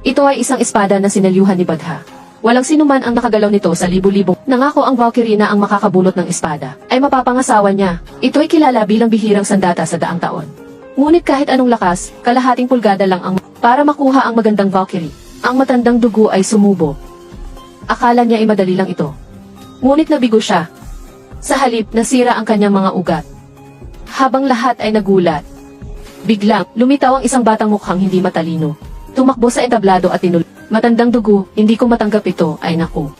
Ito ay isang espada na sinalyuhan ni Badha. Walang sinuman ang nakagalaw nito sa libu-libong. Nangako ang Valkyrie na ang makakabunot ng espada ay mapapangasawa niya. Ito ay kilala bilang bihirang sandata sa daang taon. Ngunit kahit anong lakas, kalahating pulgada lang ang para makuha ang magandang Valkyrie. Ang matandang dugo ay sumubo. Akala niya ay madali lang ito. Ngunit nabigo siya. Sa halip, nasira ang kanyang mga ugat. Habang lahat ay nagulat, biglang lumitaw ang isang batang mukhang hindi matalino. Tumakbo sa entablado at tinul. Matandang dugo, hindi ko matanggap ito, ay naku.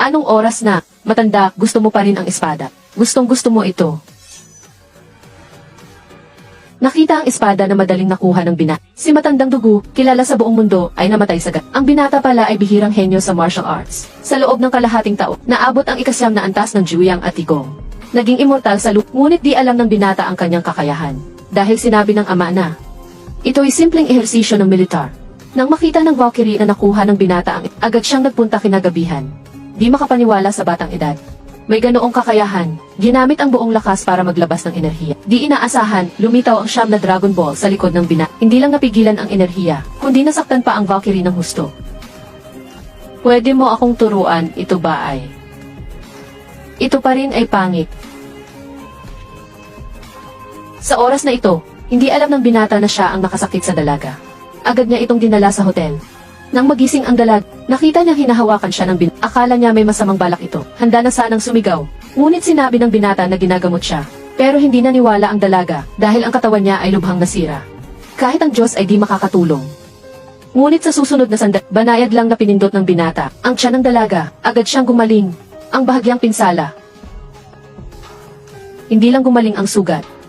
Anong oras na? Matanda, gusto mo pa rin ang espada. Gustong gusto mo ito. Nakita ang espada na madaling nakuha ng binata. Si Matandang Dugo, kilala sa buong mundo, ay namatay sa gat. Ang binata pala ay bihirang henyo sa martial arts. Sa loob ng kalahating taon, naabot ang ikasyam na antas ng Juyang at Tigong. Naging immortal sa lup, ngunit di alam ng binata ang kanyang kakayahan. Dahil sinabi ng ama na, ito ay simpleng ehersisyo ng militar. Nang makita ng Valkyrie na nakuha ng binata ang agad siyang nagpunta kinagabihan. Di makapaniwala sa batang edad. May ganoong kakayahan, ginamit ang buong lakas para maglabas ng enerhiya. Di inaasahan, lumitaw ang siyam na Dragon Ball sa likod ng bina. Hindi lang napigilan ang enerhiya, kundi nasaktan pa ang Valkyrie ng husto. Pwede mo akong turuan, ito ba ay? Ito pa rin ay pangit. Sa oras na ito, hindi alam ng binata na siya ang nakasakit sa dalaga. Agad niya itong dinala sa hotel. Nang magising ang dalag, nakita niya hinahawakan siya ng bin... Akala niya may masamang balak ito. Handa na sanang sumigaw. Ngunit sinabi ng binata na ginagamot siya. Pero hindi naniwala ang dalaga dahil ang katawan niya ay lubhang nasira. Kahit ang Diyos ay di makakatulong. Ngunit sa susunod na sandali, banayad lang na pinindot ng binata. Ang tiyan ng dalaga, agad siyang gumaling. Ang bahagyang pinsala. Hindi lang gumaling ang sugat.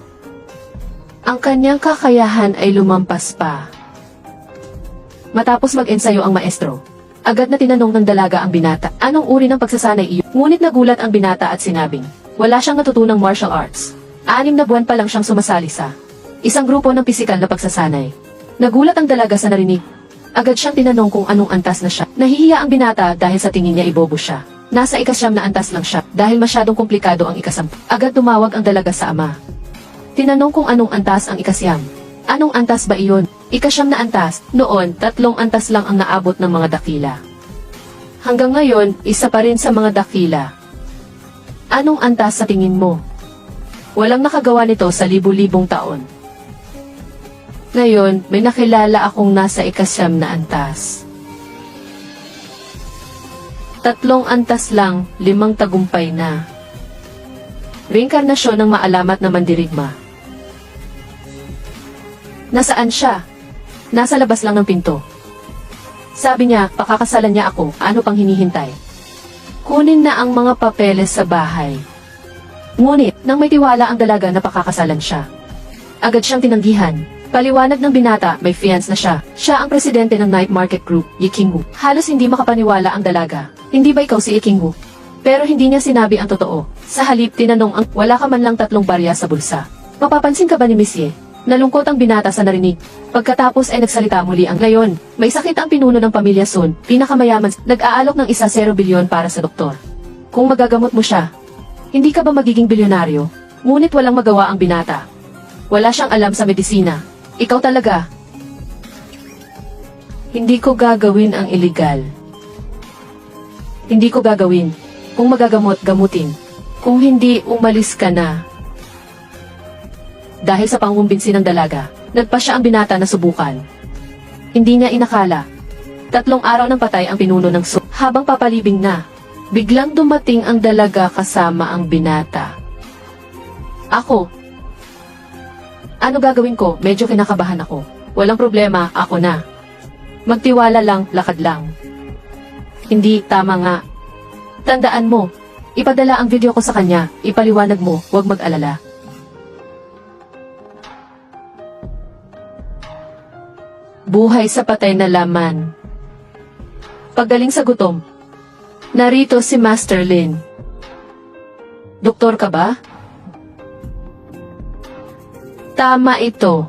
Ang kanyang kakayahan ay lumampas pa. Matapos mag-ensayo ang maestro, agad na tinanong ng dalaga ang binata, anong uri ng pagsasanay iyo? Ngunit nagulat ang binata at sinabing, wala siyang natutunang martial arts. Anim na buwan pa lang siyang sumasali sa isang grupo ng pisikal na pagsasanay. Nagulat ang dalaga sa narinig. Agad siyang tinanong kung anong antas na siya. Nahihiya ang binata dahil sa tingin niya ibobo siya. Nasa ikasyam na antas lang siya dahil masyadong komplikado ang ikasam. Agad tumawag ang dalaga sa ama. Tinanong kung anong antas ang ikasyam. Anong antas ba iyon? Ikasyam na antas, noon tatlong antas lang ang naabot ng mga dakila. Hanggang ngayon, isa pa rin sa mga dakila. Anong antas sa tingin mo? Walang nakagawa nito sa libu-libong taon. Ngayon, may nakilala akong nasa ikasyam na antas. Tatlong antas lang, limang tagumpay na. Reinkarnasyon ng maalamat na mandirigma. Nasaan siya? Nasa labas lang ng pinto. Sabi niya, pakakasalan niya ako, ano pang hinihintay? Kunin na ang mga papeles sa bahay. Ngunit, nang may tiwala ang dalaga na pakakasalan siya. Agad siyang tinanggihan. Paliwanag ng binata, may fiance na siya. Siya ang presidente ng Night Market Group, Yikingu. Halos hindi makapaniwala ang dalaga. Hindi ba ikaw si Yikingu? Pero hindi niya sinabi ang totoo. Sa halip, tinanong ang, wala ka man lang tatlong barya sa bulsa. Mapapansin ka ba ni Monsieur? Nalungkot ang binata sa narinig. Pagkatapos ay nagsalita muli ang ngayon. May sakit ang pinuno ng pamilya Sun, pinakamayaman, nag-aalok ng isa 0 bilyon para sa doktor. Kung magagamot mo siya, hindi ka ba magiging bilyonaryo? Ngunit walang magawa ang binata. Wala siyang alam sa medisina. Ikaw talaga. Hindi ko gagawin ang illegal. Hindi ko gagawin. Kung magagamot, gamutin. Kung hindi, umalis ka na. Dahil sa pangumbinsi ng dalaga, nagpa siya ang binata na subukan. Hindi niya inakala. Tatlong araw ng patay ang pinuno ng su. Habang papalibing na, biglang dumating ang dalaga kasama ang binata. Ako. Ano gagawin ko? Medyo kinakabahan ako. Walang problema, ako na. Magtiwala lang, lakad lang. Hindi, tama nga. Tandaan mo, ipadala ang video ko sa kanya, ipaliwanag mo, huwag mag-alala. Buhay sa patay na laman. Paggaling sa gutom. Narito si Master Lin. Doktor ka ba? Tama ito.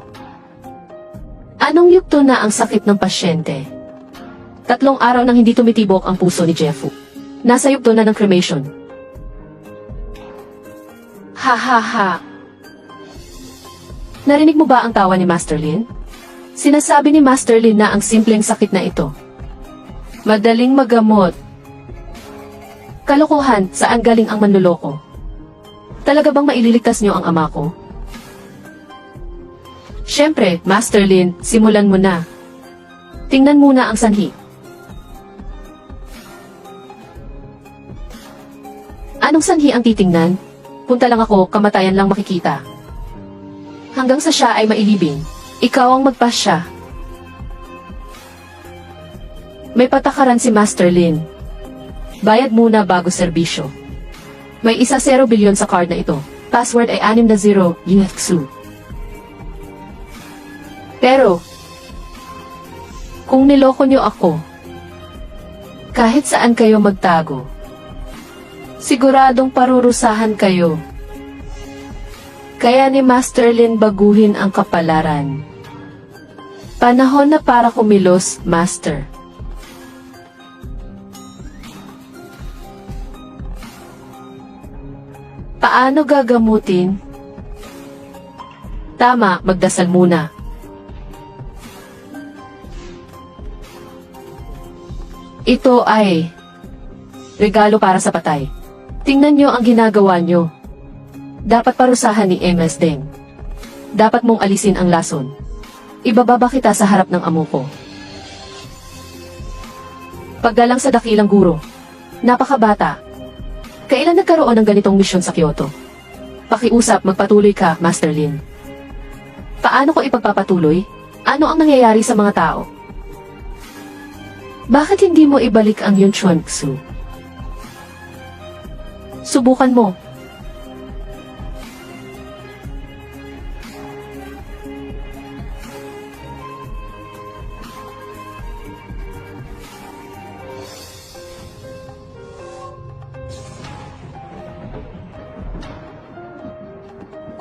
Anong yukto na ang sakit ng pasyente? Tatlong araw nang hindi tumitibok ang puso ni Jeffu. Nasa yukto na ng cremation. Ha ha ha. Narinig mo ba ang tawa ni Master Lin? Sinasabi ni Master Lin na ang simpleng sakit na ito. Madaling magamot. Kalokohan, saan galing ang manluloko? Talaga bang maililigtas niyo ang ama ko? Siyempre, Master Lin, simulan mo na. Tingnan muna ang sanhi. Anong sanhi ang titingnan? Punta lang ako, kamatayan lang makikita. Hanggang sa siya ay mailibing, ikaw ang magpasya. May patakaran si Master Lin. Bayad muna bago serbisyo. May isa 0 bilyon sa card na ito. Password ay 6 na 0, UFXU. Pero, kung niloko niyo ako, kahit saan kayo magtago, siguradong parurusahan kayo. Kaya ni Master Lin baguhin ang kapalaran. Panahon na para kumilos, Master. Paano gagamutin? Tama, magdasal muna. Ito ay regalo para sa patay. Tingnan nyo ang ginagawa nyo. Dapat parusahan ni MS Deng. Dapat mong alisin ang lason. Ibababa kita sa harap ng amo ko. Paggalang sa dakilang guro. Napakabata. Kailan nagkaroon ng ganitong misyon sa Kyoto? Pakiusap, magpatuloy ka, Master Lin. Paano ko ipagpapatuloy? Ano ang nangyayari sa mga tao? Bakit hindi mo ibalik ang Yun Chuan Tzu? Subukan mo.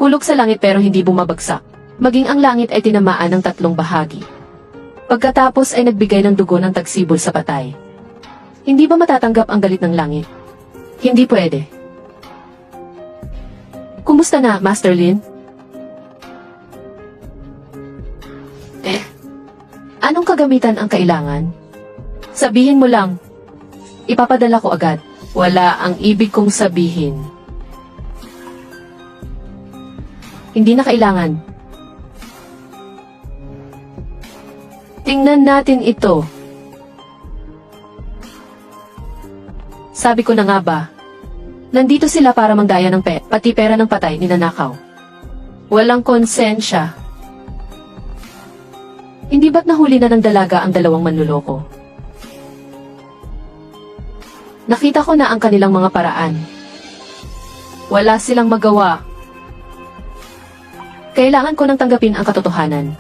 Kulog sa langit pero hindi bumabagsak. Maging ang langit ay tinamaan ng tatlong bahagi. Pagkatapos ay nagbigay ng dugo ng tagsibol sa patay. Hindi ba matatanggap ang galit ng langit? Hindi pwede. Kumusta na, Master Lin? Eh, anong kagamitan ang kailangan? Sabihin mo lang. Ipapadala ko agad. Wala ang ibig kong sabihin. Hindi na kailangan. Tingnan natin ito. Sabi ko na nga ba, nandito sila para mangdaya ng pet, pati pera ng patay ninanakaw. Walang konsensya. Hindi ba't nahuli na ng dalaga ang dalawang manluloko? Nakita ko na ang kanilang mga paraan. Wala silang magawa. Kailangan ko nang tanggapin ang katotohanan.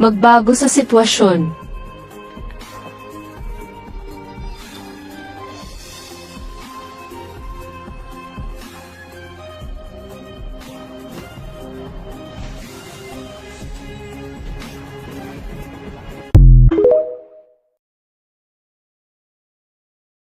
Magbago sa sitwasyon.